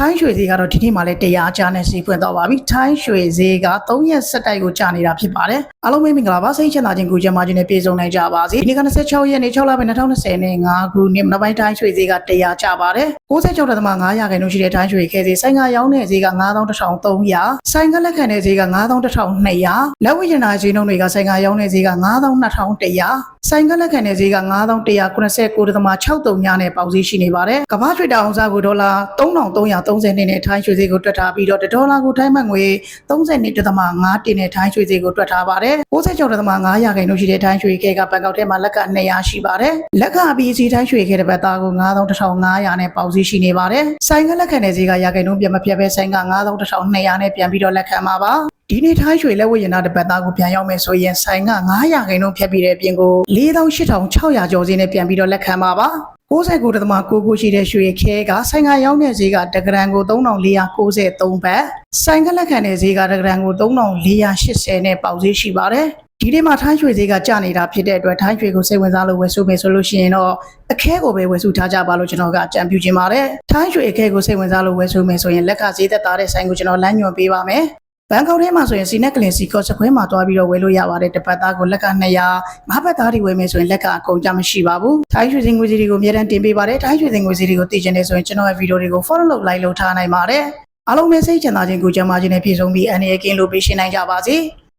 ထိုင်းရွှေဈေးကတော့ဒီနေ့မှလည်းတရားကြားနဲ့စီးဖွင့်တော့ပါပြီထိုင်းရွှေဈေးက3ရက်ဆက်တိုက်ကိုကြာနေတာဖြစ်ပါတယ်အားလုံးပဲမင်္ဂလာပါစိတ်ချမ်းသာခြင်းကိုကြမ်းမာခြင်းနဲ့ပြည့်စုံနိုင်ကြပါစေဒီနေ့က26ရက်နေ့6လပိုင်း2020နဲ့5ခုနှစ်မနက်ပိုင်းထိုင်းရွှေဈေးကတရားကျပါတယ်96.5ရာခိုင်နှုန်းရှိတဲ့ထိုင်းရွှေခဲဈေးဆိုင်ကရောင်းတဲ့ဈေးက9300ဆိုင်ကလက်ခံတဲ့ဈေးက9200လက်ဝတ်ရနာဈေးနှုန်းတွေကဆိုင်ကရောင်းတဲ့ဈေးက9200 ဆိုင်ကလက်ခံတဲ့ဈေးက9189.63ညနဲ့ပေါက်ဈေးရှိနေပါတယ်ကမ္ဘာ့ရွှေတောင်စားကိုဒေါ်လာ3330နဲ့ထိုင်းရွှေဈေးကိုတွက်ထားပြီးတော့ဒေါ်လာကိုထိုင်းမှတ်ငွေ32.5တင်နဲ့ထိုင်းရွှေဈေးကိုတွက်ထားပါတယ်96.5ရာခိုင်နှုန်းရှိတဲ့ထိုင်းရွှေခဲကဘန်ကောက်ထဲမှာလက်က200ရှိပါတယ်လက်ကအပြီးစီထိုင်းရွှေခဲတဲ့ဘက်သားကို9100နဲ့ပေါက်ဈေးရှိနေပါတယ်ဆိုင်ကလက်ခံတဲ့ဈေးကရာခိုင်နှုန်းပြန်မပြတ်ပဲဆိုင်က9200နဲ့ပြန်ပြီးတော့လက်ခံပါပါ ဒီနေ့ထိုင်းရွှေလက်ဝတ်ရနာတစ်ပတ်သားကိုပြန်ရောက်မယ်ဆိုရင်ဆိုင်က900ခိုင်နှုန်းဖြတ်ပြီးတဲ့အပြင်ကို48,600ကျော်စင်းနဲ့ပြန်ပြီးတော့လက်ခံပါပါ69တသမ9ခုရှိတဲ့ရွှေခဲကဆိုင်ကရောက်တဲ့ဈေးကတဂရန်ကို3493ဘတ်ဆိုင်ကလက်ခံတဲ့ဈေးကတဂရန်ကို3480နဲ့ပေါက်ဈေးရှိပါတယ်ဒီနေ့မှာထိုင်းရွှေဈေးကကျနေတာဖြစ်တဲ့အတွက်ထိုင်းရွှေကိုစိတ်ဝင်စားလို့ဝယ်စုမယ်ဆိုလို့ရှိရင်တော့အခဲကိုပဲဝယ်စုထားကြပါလို့ကျွန်တော်ကအကြံပြုချင်ပါတယ်ထိုင်းရွှေအခဲကိုစိတ်ဝင်စားလို့ဝယ်စုမယ်ဆိုရင်လက်ကဈေးသက်သာတဲ့ဆိုင်ကိုကျွန်တော်လမ်းညွှန်ပေးပါမယ် ဘန်ကောက်ထဲမှာဆိုရင်စီနက်ကလင်စီကော့စခွဲမှာတွားပြီးတော့ဝယ်လို့ရပါတယ်တစ်ပတ်သားကိုလက်က200ငါးပတ်သားတွေဝယ်မယ်ဆိုရင်လက်ကအကုန်ကြမရှိပါဘူးထိုင်းရွှေစင်ငွေစီတွေကိုအများတန်းတင်ပေးပါတယ်ထိုင်းရွှေစင်ငွေစီတွေကိုသိချင်တယ်ဆိုရင်ကျွန်တော်ရဲ့ဗီဒီယိုတွေကို follow လုပ် like လုပ်ထားနိုင်ပါတယ်အားလုံးပဲစိတ်ချမ်းသာခြင်းကိုကြမ်းမာခြင်းနဲ့ပြည့်စုံပြီးအနေရကင်းလို့ပေးရှင်းနိုင်ကြပါစေ။